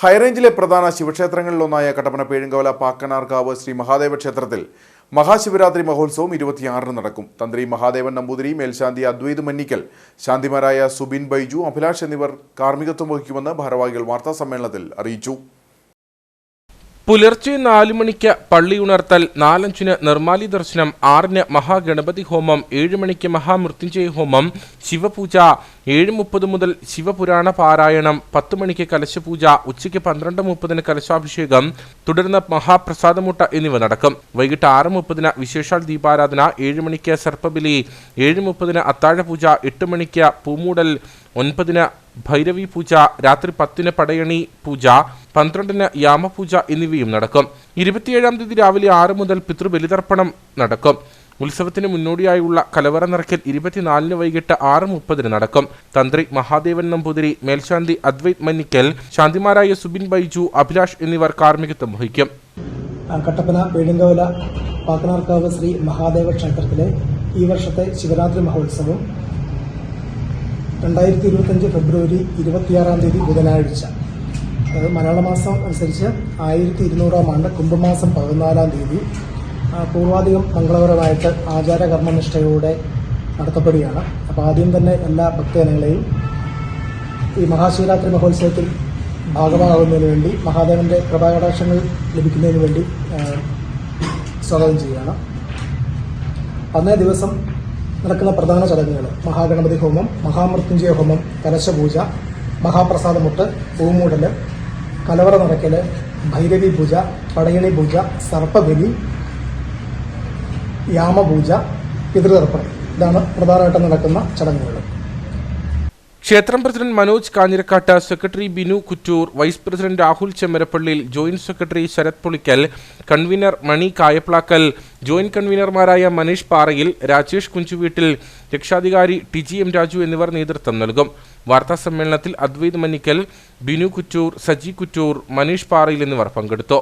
ഹൈറേഞ്ചിലെ പ്രധാന ശിവക്ഷേത്രങ്ങളിലൊന്നായ കട്ടപ്പന പേഴുങ്കവല പാക്കനാർക്കാവ് ശ്രീ മഹാദേവ ക്ഷേത്രത്തിൽ മഹാശിവരാത്രി മഹോത്സവം ഇരുപത്തിയാറിന് നടക്കും. തന്ത്രി മഹാദേവൻ നമ്പൂതിരി മേൽശാന്തി അദ്വൈത് മന്നിക്കൽ ശാന്തിമാരായ സുബിൻ ബൈജു അഭിലാഷ് എന്നിവർ കാർമ്മികത്വം വഹിക്കുമെന്ന് ഭാരവാഹികൾ വാർത്താസമ്മേളനത്തിൽ അറിയിച്ചു. പുലർച്ചെ നാലു മണിക്ക് പള്ളി ഉണർത്തൽ നാലഞ്ചിന് നിർമാലി ദർശനം ആറിന് മഹാഗണപതി ഹോമം ഏഴ് മണിക്ക് മഹാമൃത്യുഞ്ജയ ഹോമം ശിവപൂജ ഏഴ് മുപ്പത് മുതൽ ശിവപുരാണ പാരായണം പത്ത് മണിക്ക് കലശപൂജ ഉച്ചയ്ക്ക് പന്ത്രണ്ട് മുപ്പതിന് കലശാഭിഷേകം തുടർന്ന് മഹാപ്രസാദമുട്ട എന്നിവ നടക്കും. വൈകിട്ട് ആറ് മുപ്പതിന് വിശേഷാൽ ദീപാരാധന ഏഴ് മണിക്ക് സർപ്പബലി ഏഴ് മുപ്പതിന് അത്താഴപൂജ എട്ട് മണിക്ക് പൂമൂടൽ ഒൻപതിന് ഭൈരവി പൂജ രാത്രി പത്തിന് പടയണി പൂജ പന്ത്രണ്ടിന് യാമപൂജ എന്നിവയും നടക്കും. ഇരുപത്തിയേഴാം തീയതി രാവിലെ ആറ് മുതൽ പിതൃബലിതർപ്പണം നടക്കും. ഉത്സവത്തിന് മുന്നോടിയായുള്ള കലവറ നിറയ്ക്കൽ ഇരുപത്തിനാലിന് വൈകിട്ട് ആറ് മുപ്പതിന് നടക്കും. തന്ത്രി മഹാദേവൻ നമ്പൂതിരി മേൽശാന്തി അദ്വൈത് മന്നിക്കൽ ശാന്തിമാരായ സുബിൻ ബൈജു അഭിലാഷ് എന്നിവർ കാർമ്മികത്വം വഹിക്കും. കട്ടപ്പന പേടുങ്കവല പാക്കനാർക്കാവ് ശ്രീ മഹാദേവ ക്ഷേത്രത്തിലെ ഈ വർഷത്തെ ശിവരാത്രി മഹോത്സവം രണ്ടായിരത്തി ഇരുപത്തഞ്ച് ഫെബ്രുവരി ഇരുപത്തിയാറാം തീയതി ബുധനാഴ്ച. മലയാള മാസം അനുസരിച്ച് ആയിരത്തി ഇരുന്നൂറാം ആണ്ട് കുംഭമാസം പതിനാലാം തീയതി പൂർവാധികം മംഗളപരമായിട്ട് ആചാരകർമ്മനിഷ്ഠയോടെ നടത്തപ്പെടുകയാണ്. അപ്പോൾ ആദ്യം തന്നെ എല്ലാ ഭക്തജനങ്ങളെയും ഈ മഹാശിവരാത്രി മഹോത്സവത്തിൽ ഭാഗമാകുന്നതിന് വേണ്ടി മഹാദേവന്റെ കൃപാകടാക്ഷങ്ങൾ ലഭിക്കുന്നതിന് വേണ്ടി സ്വാഗതം ചെയ്യുകയാണ്. അന്നേ ദിവസം നടക്കുന്ന പ്രധാന ചടങ്ങുകൾ. മഹാഗണപതി ഹോമം മഹാമൃത്യുഞ്ജയ ഹോമം കലശപൂജ മഹാപ്രസാദമുട്ട് പൂമൂടൽ കലവറ നടക്കൽ ഭൈരവി പൂജ പടയണി പൂജ സർപ്പബലി യാമപൂജ പിതൃതർപ്പണം. ഇതാണ് പ്രധാനമായിട്ടും നടക്കുന്ന ചടങ്ങുകൾ. ക്ഷേത്രം president Manoj Kanjirakkattu secretary Binu Kuttoor vice president Rahul Chemmarappalliyil joint secretary Sarath Pulickal convener Mani Kayaplackal joint കൺവീനർമാരായ Maneesh പാറയിൽ രാജേഷ് കുഞ്ചുവീട്ടിൽ രക്ഷാധികാരി ടി ജി എം രാജു എന്നിവർ നേതൃത്വം നൽകും. വാർത്താ സമ്മേളനത്തിൽ അദ്വൈത് മന്നിക്കൽ ബിനു കുറ്റൂർ സജി കുറ്റൂർ മനീഷ് പാറയിൽ എന്നിവർ പങ്കെടുത്തു.